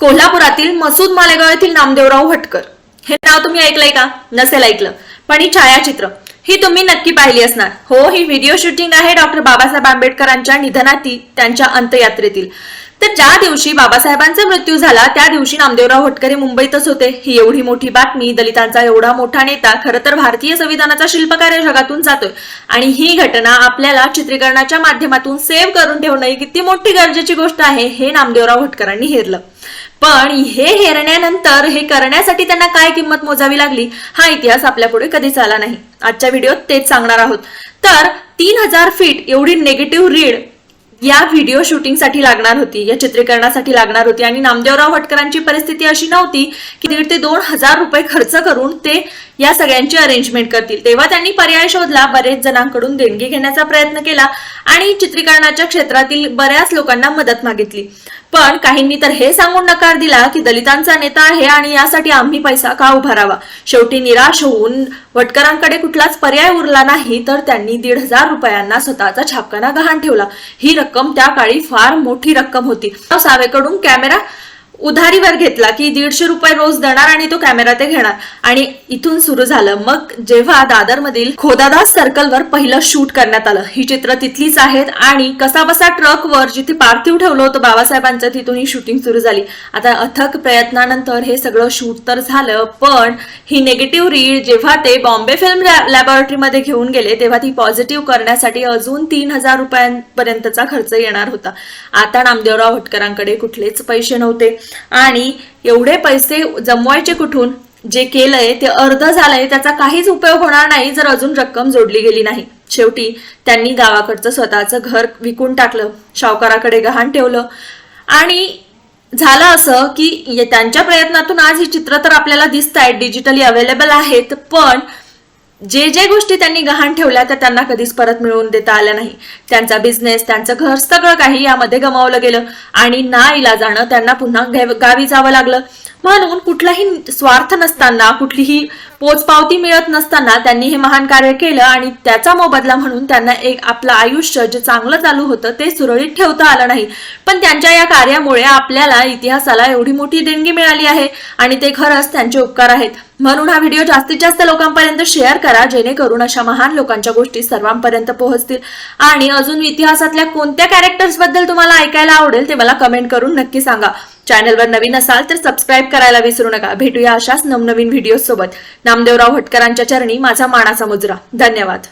कोल्हापुरातील मसूद मालेगाव येथील नामदेवराव भटकर. हे नाव तुम्ही ऐकलंय का? नसेल ऐकलं. पण ही छायाचित्र ही तुम्ही नक्की पाहिली असणार. हो ही व्हिडिओ शूटिंग आहे डॉक्टर बाबासाहेब आंबेडकरांच्या निधनातील त्यांच्या अंत्ययात्रेतील. तर ज्या दिवशी बाबासाहेबांचा मृत्यू झाला त्या दिवशी नामदेवराव भटकर हे मुंबईतच होते. ही एवढी मोठी बातमी दलितांचा एवढा मोठा नेता खरं तर भारतीय संविधानाचा शिल्पकार या जगातून जातोय. आणि ही घटना आपल्याला चित्रीकरणाच्या माध्यमातून सेव्ह करून ठेवणं ही किती मोठी गरजेची गोष्ट आहे हे नामदेवराव भटकरांनी हेरलं. पण हे हेरण्यानंतर हे करण्यासाठी त्यांना काय किंमत मोजावी लागली हा इतिहास आपल्या पुढे कधीच आला नाही. आजच्या व्हिडिओत तेच सांगणार आहोत. तर तीन हजार फीट एवढी नेगेटिव्ह रीड या व्हिडिओ शूटिंगसाठी लागणार होती या चित्रीकरणासाठी लागणार होती. आणि नामदेवराव भटकरांची परिस्थिती अशी नव्हती की दीड ते दोन हजार रुपये खर्च करून ते या सगळ्यांची अरेंजमेंट करतील. तेव्हा त्यांनी पर्याय शोधला बरेच जणांकडून देणगी घेण्याचा प्रयत्न केला आणि चित्रीकरणाच्या क्षेत्रातील बऱ्याच लोकांना मदत मागितली. पण काहींनी तर हे सांगून नकार दिला की दलितांचा नेता आहे आणि यासाठी आम्ही पैसा का उभारावा? शेवटी निराश होऊन वटकरांकडे कुठलाच पर्याय उरला नाही तर त्यांनी दीड हजार रुपयांना स्वतःचा छापखाना गहाण ठेवला. ही रक्कम त्या काळी फार मोठी रक्कम होती. सावेकडून कॅमेरा उधारीवर घेतला की दीडशे रुपये रोज देणार आणि तो कॅमेरा ते घेणार. आणि इथून सुरू झालं. मग जेव्हा दादर मधील खोदादास सर्कलवर पहिलं शूट करण्यात आलं. ही चित्र तिथलीच आहेत आणि कसाबसा ट्रकवर जिथे पार्थिव ठेवलं होतं बाबासाहेबांचं तिथून ही शूटिंग सुरू झाली. आता अथक प्रयत्नानंतर हे सगळं शूट तर झालं पण ही निगेटिव्ह रीड जेव्हा ते बॉम्बे फिल्म लॅबोरेटरीमध्ये घेऊन गेले तेव्हा ती पॉझिटिव्ह करण्यासाठी अजून तीन हजार रुपयांपर्यंतचा खर्च येणार होता. आता नामदेवराव भटकरांकडे कुठलेच पैसे नव्हते. आणि एवढे पैसे जमवायचे कुठून? जे केलंय ते अर्ध झालंय त्याचा काहीच उपयोग होणार नाही जर अजून रक्कम जोडली गेली नाही. शेवटी त्यांनी गावाकडचं स्वतःचं घर विकून टाकलं सावकाराकडे गहाण ठेवलं. आणि झालं असं की त्यांच्या प्रयत्नातून आज ही चित्र तर आपल्याला दिसत आहेत डिजिटली अवेलेबल आहेत पण जे जे गोष्टी त्यांनी गहाण ठेवल्या त्या त्यांना कधीच परत मिळवून देता आल्या नाही. त्यांचा बिझनेस त्यांचं घर सगळं काही यामध्ये गमावलं गेलं. आणि ना इलाजानं त्यांना पुन्हा गावी जावं लागलं. म्हणून कुठलाही स्वार्थ नसताना कुठलीही पोचपावती मिळत नसताना त्यांनी हे महान कार्य केलं आणि त्याचा मोबदला म्हणून त्यांना एक आपलं आयुष्य जे चांगलं चालू होतं ते सुरळीत ठेवता आलं नाही. पण त्यांच्या या कार्यामुळे आपल्याला इतिहासाला एवढी मोठी देणगी मिळाली आहे आणि ते खरंच त्यांचे उपकार आहेत. म्हणून हा व्हिडिओ जास्तीत जास्त लोकांपर्यंत शेअर करा जेणेकरून अशा महान लोकांच्या गोष्टी सर्वांपर्यंत पोहोचतील. आणि अजून इतिहासातल्या कोणत्या कॅरेक्टर्सबद्दल तुम्हाला ऐकायला आवडेल ते मला कमेंट करून नक्की सांगा. चॅनलवर नवीन असाल तर सबस्क्राईब करायला विसरू नका. भेटूया अशाच नवनवीन व्हिडिओ सोबत. नामदेवराव भटकरांच्या चरणी माझा मानाचा मुजरा. धन्यवाद.